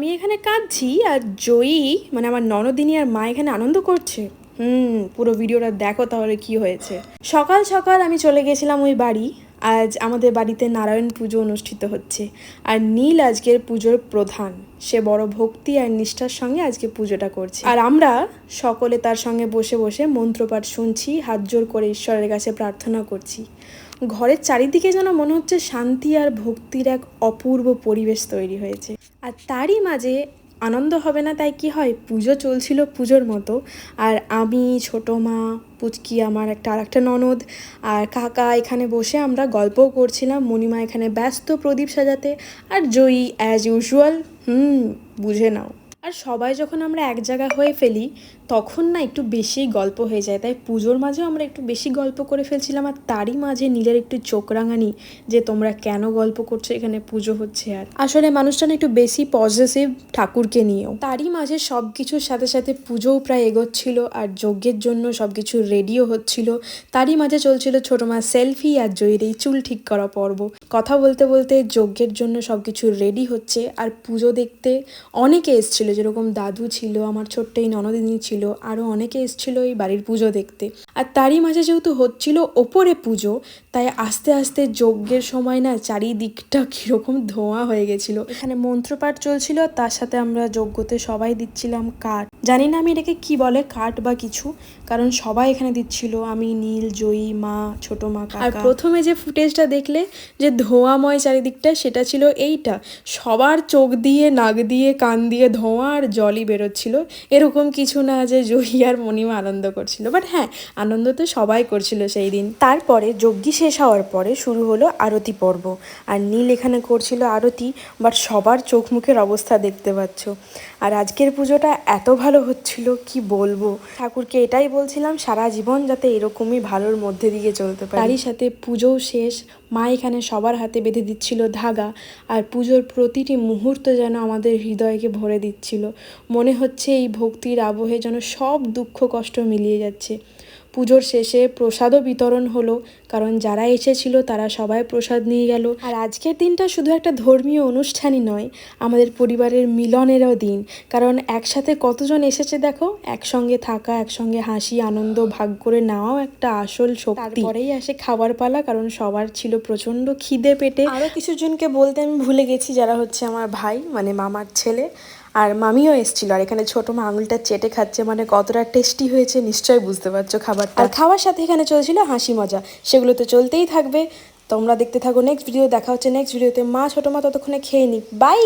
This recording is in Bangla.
আমি এখানে কাঁদছি আর জয়ী মানে আমার ননদিনী আর মা এখানে আনন্দ করছে। হুম, পুরো ভিডিওটা দেখো তাহলে কি হয়েছে। সকাল সকাল আমি চলে গেছিলাম ওই বাড়ি। আজ আমাদের বাড়িতে নারায়ণ পুজো অনুষ্ঠিত হচ্ছে। আর নীল আজকের পুজোর প্রধান। সে বড় ভক্তি আর নিষ্ঠার সঙ্গে আজকে পুজোটা করছে। আর আমরা সকলে তার সঙ্গে বসে বসে মন্ত্রপাঠ শুনছি, হাত জোর করে ঈশ্বরের কাছে প্রার্থনা করছি। ঘরের চারিদিকে যেন মনে হচ্ছে শান্তি আর ভক্তির এক অপূর্ব পরিবেশ তৈরি হয়েছে। আর তারই মাঝে আনন্দ হবে না তাই কি হয়? পুজো চলছিল পুজোর মতো। আর আমি, ছোটো মা, পুচকি, আমার একটা আর একটা ননদ আর কাকা এখানে বসে আমরা গল্পও করছিলাম। মণিমা এখানে ব্যস্ত প্রদীপ সাজাতে। আর জয়ী অ্যাজ ইউজুয়াল হুম, বুঝে নাও। আর সবাই যখন আমরা এক জায়গা হয়ে ফেলি তখন না একটু বেশি গল্প হয়ে যায়। তাই পুজোর মাঝেও আমরা একটু বেশি গল্প করে ফেলছিলাম আর তারই মাঝে নীলের একটু চোখ রাঙানি যে তোমরা কেন গল্প করছ এখানে পুজো হচ্ছে আর। আসলে মানুষটা না একটু বেশি পজিটিভ ঠাকুরকে নিয়েও। তারই মাঝে সব কিছুর সাথে সাথে পুজোও প্রায় এগোচ্ছিল আর যজ্ঞের জন্য সব কিছু রেডিও হচ্ছিল। তারই মাঝে চলছিল ছোটো মা সেলফি আর জয়ের এই চুল ঠিক করা পর্ব। কথা বলতে বলতে যজ্ঞের জন্য সব কিছু রেডি হচ্ছে আর পুজো দেখতে অনেকে এসছিল, যেরকম দাদু ছিল, আমার ছোট্ট এই ননদিনী ছিল। আরও অনেকে এসছিল এই বাড়ির পুজো দেখতে। আর তারই মাঝে যেহেতু হচ্ছিল ওপরে পুজো, তাই আস্তে আস্তে যজ্ঞের সময় না চারিদিকটা কীরকম ধোঁয়া হয়ে গেছিল। এখানে মন্ত্রপাঠ চলছিল, তার সাথে আমরা যজ্ঞতে সবাই দিচ্ছিলাম কাঠ। জানি না আমি এটাকে কি বলে, কাঠ বা কিছু, কারণ সবাই এখানে দিচ্ছিল, আমি, নীল, জয়ী, মা, ছোট মা আর প্রথমে যে ফুটেজটা দেখলে, যে ধোঁয়াময় চারিদিকটা, সেটা ছিল এইটা। সবার চোখ দিয়ে, নাক দিয়ে, কান দিয়ে ধোঁয়া আর জলই বেরোচ্ছিল। এরকম কিছু না যে জয়ী আর মণিমা আনন্দ করছিল। বাট হ্যাঁ আনন্দ তো সবাই করছিল সেই দিন। তারপরে যজ্ঞি শেষ হওয়ার পরে শুরু হলো আরতি পর্ব। আর নীল এখানে করছিল আরতি বাট সবার চোখ মুখের অবস্থা দেখতে পাচ্ছ। আর আজকের পুজোটা এত ভালো হচ্ছিল, কি বলব? ঠাকুরকে এটাই বলছিলাম, সারা জীবন যাতে এরকমই ভালোর মধ্যে দিয়ে চলতে পারে। তারই সাথে পুজোও শেষ। মা এখানে সবার হাতে বেঁধে দিচ্ছিল ধাগা। আর পুজোর প্রতিটি মুহূর্ত যেন আমাদের হৃদয়কে ভরে দিচ্ছিল। মনে হচ্ছে এই ভক্তির আবহে যেন সব দুঃখ কষ্ট মিলিয়ে যাচ্ছে। পুজোর শেষে প্রসাদও বিতরণ হলো, কারণ যারা এসেছিল তারা সবাই প্রসাদ নিয়ে গেল। আর আজকের দিনটা শুধু একটা ধর্মীয় অনুষ্ঠানই নয়, আমাদের পরিবারের মিলনেরও দিন। কারণ একসাথে কতজন এসেছে দেখো? একসঙ্গে থাকা, একসঙ্গে হাসি, আনন্দ ভাগ করে নেওয়াও একটা আসল শক্তি। তারপরেই আসে খাবার পালা, কারণ সবার ছিল প্রচণ্ড খিদে পেটে। আরও কিছু জনকে বলতে আমি ভুলে গেছি, যারা হচ্ছে আমার ভাই মানে মামার ছেলে। আর মামিও এসেছিল আর এখানে ছোট মা আঙুলটা চেটে খাচ্ছে মানে কতটা টেস্টি হয়েছে, নিশ্চয়ই বুঝতে পারছ খাবারটা। আর খাওয়ার সাথে এখানে চলছিল হাসি মজা। সেগুলো তো চলতেই থাকবে। তোমরা দেখতে থাকো নেক্সট ভিডিও দেখা হচ্ছে নেক্সট ভিডিওতে মা, ছোটো মা ততক্ষণে খেয়ে নি বাই